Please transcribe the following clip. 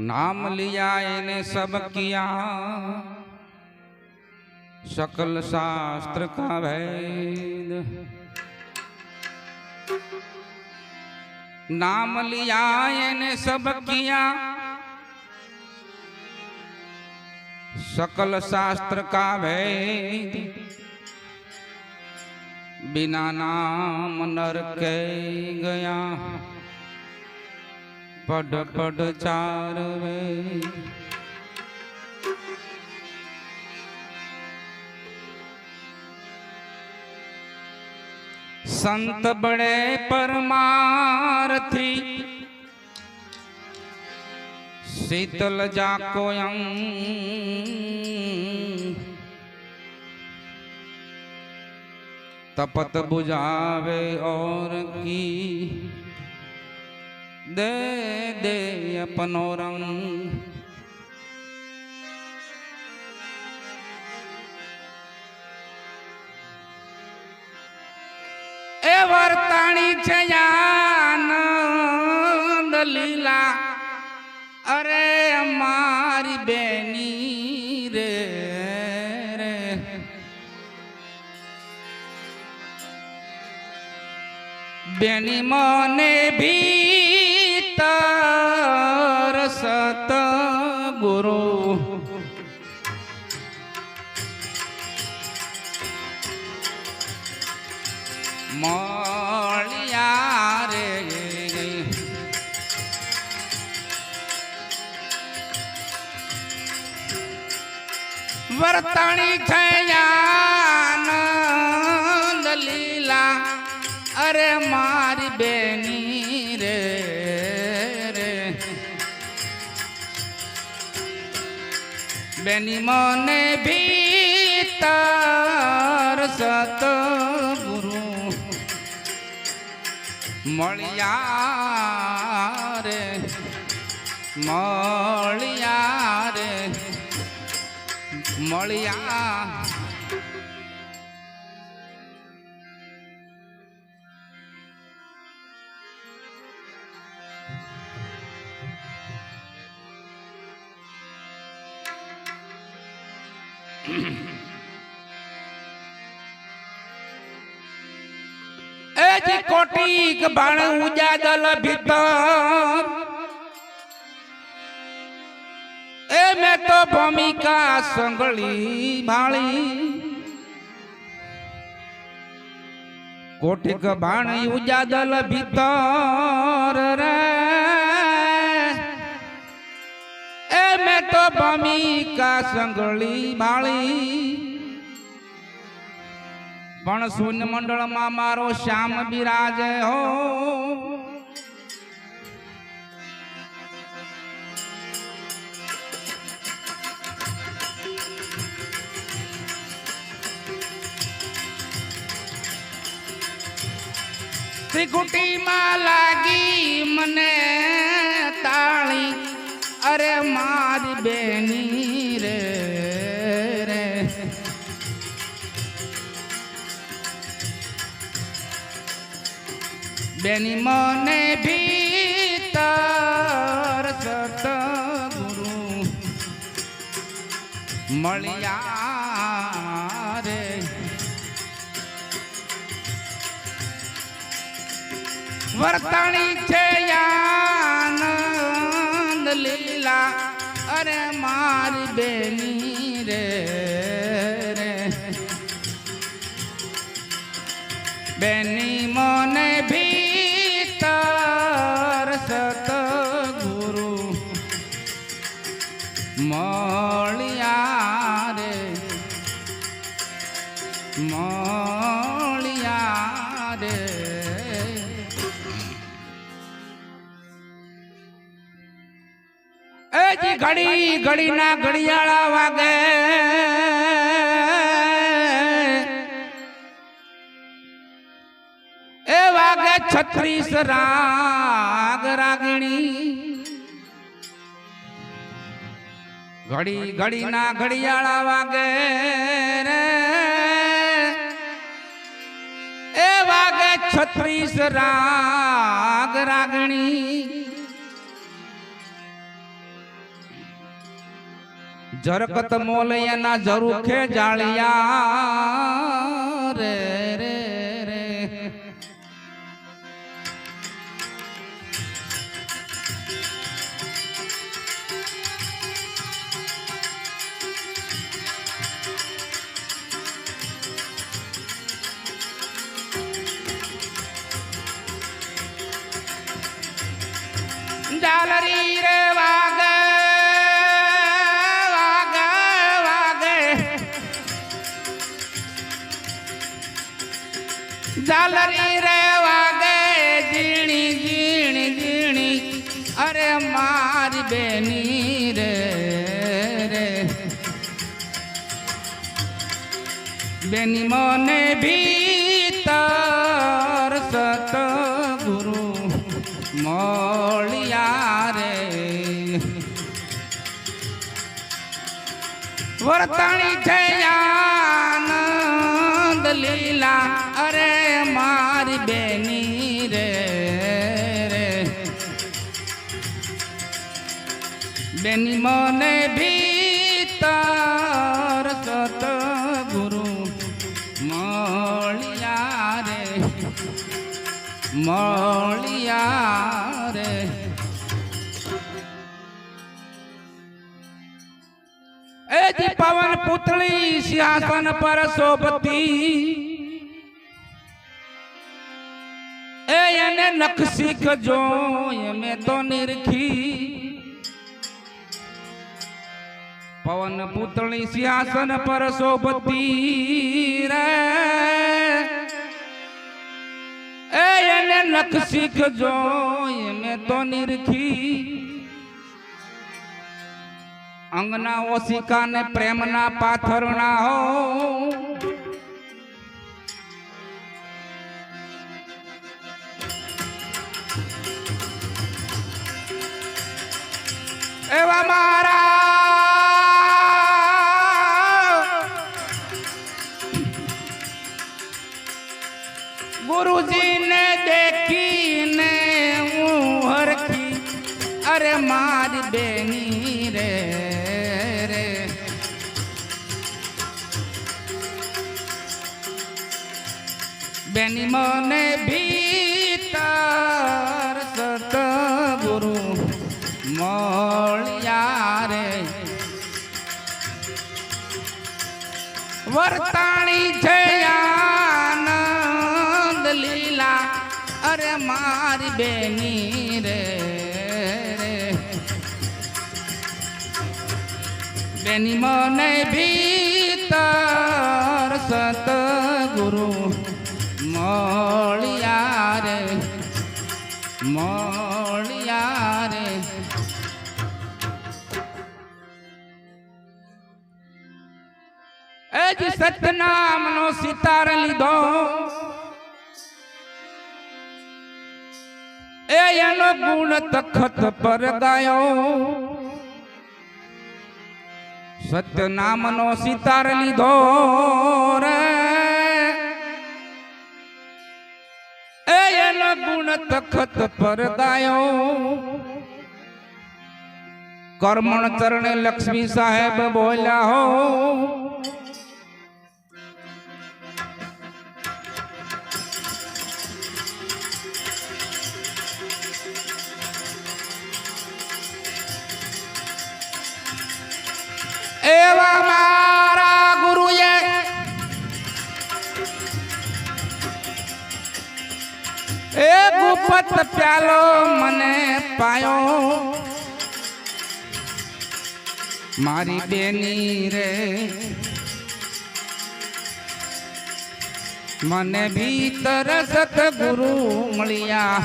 नाम लिया इन्हें सब किया सकल शास्त्र का भेद नाम लिया इन्हें सब किया सकल शास्त्र का भेद बिना नाम नर के गया पढ़ पढ़ चार वेद संत बड़े परमारथी शीतल जाको तपत बुझावे और की। दे दे अपनो रंग એ વર્તાણી છે આનંદ લીલા અરે અમારી બેની રે રે બેની મને ભીતર સત ગુરુ. મળ્યા રે. વર્તણી થયાનંદ બેની મને ભીતર સતગુરુ મળ્યા રે મળ્યા રે મળ્યા એ કોટી ગબાણ ઉજા દલ ભીતર. એ મેં તો ભૂમિકા સંગળી માળી. કોટી ગબાણ ઉજા દલ ભીતર રે. મેં તો ભમિકા સંગળી ભાળી પણ શૂન્ય મંડળમાં મારો શ્યામ બિરાજે હો. ત્રિકુટીમાં લાગી મને તાળી. અરે મારી બેની રે રે. બેની મને ભીતર સતગુરુ મળ્યા રે. વર્તણી છે આનંદ લીલા. અરે મારી બેની રે બેની જી ઘડી ઘડીના ઘડિયાળા વાગે. એ વાગે છત્રીસ રાગ રાગણી. ઘડી ઘડીના ઘડિયાળા વાગે રે. એ વાગે છત્રીસ રાગ રાગણી. જરકત મોલયના જરૂખે જાળિયા રે રે રે જાલરી રે જાલરી રે વાગે, ઝીણી ઝીણી ઝીણી. અરે મારી બેની રે રે. બેની મને ભીતર સતગુરુ મળ્યા રે. વર્તણી છે આનંદ લીલા મારી બેની રે રે. બેની મને ભીતર સતગુરુ મળ્યા રે. મળ્યા રે. એ પવન પુતળી સિંહાસન પર શોભતી એને નખ શીખ જો મેં તો નિરખી પવન પુતળી સિંહાસન પર શોભતી રે એ એને નખ શીખ જો મેં તો નિરખી અંગના ઓશિકા ને પ્રેમના પાથરણા હો એવા મારા ગુરુજીને દેખીને હું હરખી. અરે મારી બેની રે રે. બેની મને ભીતર વર્તાણી છે આનંદ લીલા. અરે મારી બેની રે બેની મને ભીતર સતગુરુ મળ્યા રે, મળ્યા એ સતનામ નો સિતાર લીધો. એ એનો ગુણ તખત પર ગાયો. સત્યનામનો સિતાર લીધો રે. એ એનો ગુણ તખત પર ગાયો. કર્મણ ચરણે લક્ષ્મી સાહેબ બોલ્યા હો. ગુપત પ્યાલો મને પાયો. મારી બેની રે. મને ભીતર સતગુરુ મળ્યા.